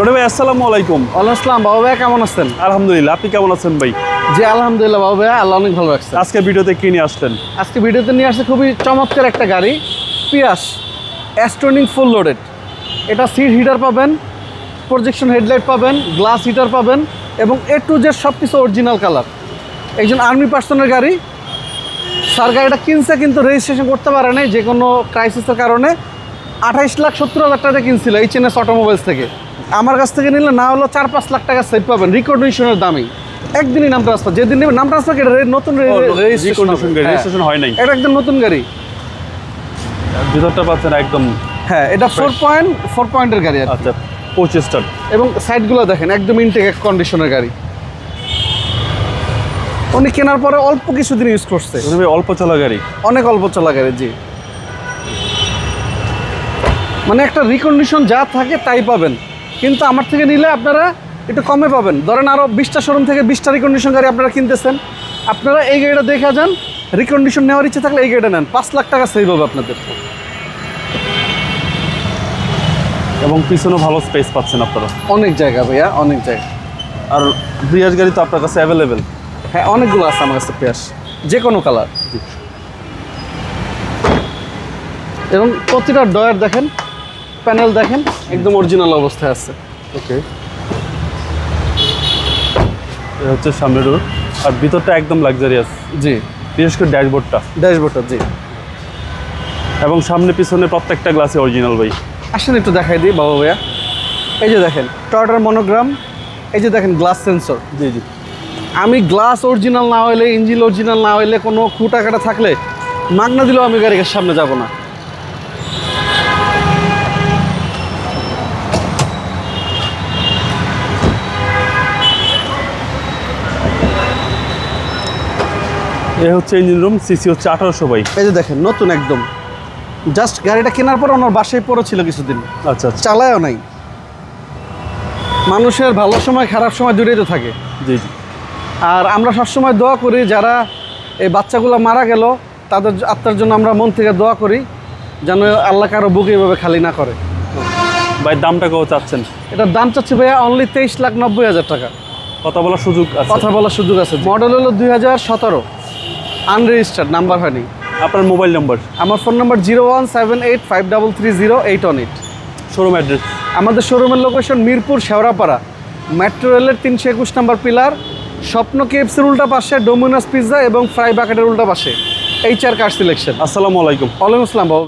রনি ভাই আসসালামু আলাইকুম। আসসালাম বাবু ভাই কেমন আছেন? আলহামদুলিল্লাহ আপনি কেমন আছেন ভাই? জি আলহামদুলিল্লাহ বাবু ভাই আল্লাহ অনেক ভালো রাখছে। আজকে ভিডিওতে কি নিয়ে আসলেন? আজকে ভিডিওতে নিয়ে আসছে খুবই চমৎকার একটা গাড়ি পিয়াস অ্যাস্ট্রনিং ফুল লোডেড এটা সিট হিটার পাবেন প্রজেকশন হেডলাইট পাবেন গ্লাস হিটার পাবেন এবং এ টু জেড সব কিছু অরিজিনাল কালার একজন আর্মি পার্সনের গাড়ি। স্যার গাড়িটা কিনছে কিন্তু রেজিস্ট্রেশন করতে পারে নাই যে কোনো ক্রাইসিসের কারণে। আঠাইশ লাখ সত্তর হাজার টাকা কিনছিল এইচ এন এস অটোমোবাইলস থেকে। আমার কাছ থেকে নিলে না হলো চার পাঁচ লাখ টাকা সেভ পাবেন। রিকন্ডিশনের দামেই। একদিনই নাম ট্রান্সফার যেদিন নেবেন নাম ট্রান্সফার কেটে নতুন রেজিস্ট্রেশন registration হয়। নাই। এটা একদম নতুন গাড়ি। ভিতরটা পাচ্ছেন একদম হ্যাঁ এটা ফোর পয়েন্ট ফোর পয়েন্টের গাড়ি আচ্ছা পঁচিশটার এবং সাইডগুলো দেখেন একদম ইনটেক কন্ডিশনের গাড়ি। উনি কেনার পরে অল্প কিছুদিন ইউজ করছে। অল্প চলা গাড়ি। অনেক অল্প চলা গাড়ি জি। মানে একটা রিকন্ডিশন যা থাকে তাই পাবেন। কিন্তু আমার থেকে নিলে আপনারা একটু কমে পাবেন। ধরেন আরও বিশটা শোরুম থেকে বিশটা রিকন্ডিশন গাড়ি আপনারা কিনতেছেন। আপনারা এই গাড়িটা দেখে যান রিকন্ডিশন নেওয়ার ইচ্ছে থাকলে এই গাড়িটা নেন। পাঁচ লাখ টাকা সেভ হবে আপনাদের। এবং পিছনে ভালো স্পেস পাচ্ছেন আপনারা। অনেক জায়গা ভাইয়া অনেক জায়গা। আর ব্রিয়াজ গাড়ি তো আপনার কাছে অ্যাভেলেবেল হ্যাঁ অনেকগুলো আছে আমার কাছে পেঁয়াজ যে কোনো কালার এবং প্রতিটা ডয়ার দেখেন প্যানেল দেখেন একদম অরিজিনাল অবস্থায় আছে। ওকে। হচ্ছে সামনের রোড। আর ভিতরটা একদম লাক্সারিয়াস জি। বিশেষ করে ড্যাশবোর্ডটা। ড্যাশবোর্ডটা জি। এবং সামনে পিছনে প্রত্যেকটা গ্লাসে অরিজিনাল ভাই। আসেন একটু দেখাই দিই বাবা ভাইয়া। এই যে দেখেন টয়টার মনোগ্রাম এই যে দেখেন গ্লাস সেন্সর জি জি। আমি গ্লাস অরিজিনাল না হইলে ইঞ্জিন অরিজিনাল না হইলে কোনো খুঁটা কাটা থাকলে মাগনা দিলেও আমি গাড়ির সামনে যাব না। এ হচ্ছে ইঞ্জিন রুম সিসি হচ্ছে আঠারোশো বাই। এই যে দেখেন নতুন একদম। জাস্ট গাড়িটা কেনার পর ওনার বাসায় পড়ে ছিল কিছুদিন। আচ্ছা আচ্ছা। চালায়ও নাই। মানুষের ভালো সময় খারাপ সময় দুটোই তো থাকে। জি জি। আর আমরা সবসময় দোয়া করি যারা এই বাচ্চাগুলো মারা গেল তাদের আত্মার জন্য আমরা মন থেকে দোয়া করি যেন আল্লাহ কারও বুক এভাবে খালি না করে। ভাই দামটা কত চাচ্ছেন? এটার দাম চাচ্ছি ভাইয়া অনলি তেইশ লাখ নব্বই হাজার টাকা। কথা বলার সুযোগ কথা বলার সুযোগ আছে। মডেল হলো দুই হাজার সতেরো। আনরেজিস্টার্ড নাম্বার হয়নি। আপনার মোবাইল নাম্বার আমার phone number zero one seven eight five double three zero eight one eight showroom address আমাদের শোরুমের লোকেশন মিরপুর শেওড়াপাড়া। মেট্রো রেলের তিনশো একুশ নাম্বার পিলার স্বপ্ন কেএফসির উল্টা পাশে ডোমিনোস পিৎজা এবং ফ্রাই বাকেটের উল্টা পাশে। এই চার কার সিলেকশন আসসালামু আলাইকুম। ওয়ালাইকুম আসসালাম